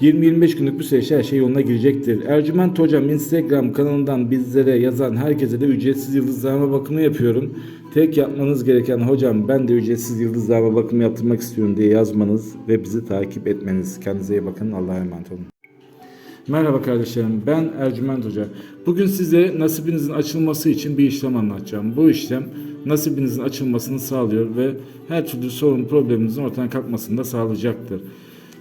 20-25 günlük bir süreçte her şey yoluna girecektir. Ercüment Hocam Instagram kanalından bizlere yazan herkese de ücretsiz yıldızlama bakımı yapıyorum. Tek yapmanız gereken hocam ben de ücretsiz yıldızlama bakımı yaptırmak istiyorum diye yazmanız ve bizi takip etmeniz. Kendinize iyi bakın. Allah'a emanet olun. Merhaba kardeşlerim ben Ercüment Hoca. Bugün size nasibinizin açılması için bir işlem anlatacağım. Bu işlem nasibinizin açılmasını sağlıyor ve her türlü sorun probleminizin ortadan kalkmasını da sağlayacaktır.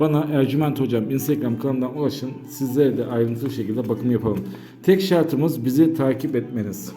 bana Ercüment Hocam Instagram kanalından ulaşın. Sizlere de ayrıntılı şekilde bakım yapalım. Tek şartımız bizi takip etmeniz.